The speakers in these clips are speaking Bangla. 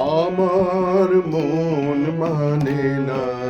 আমার মন মানে না।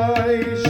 Christ.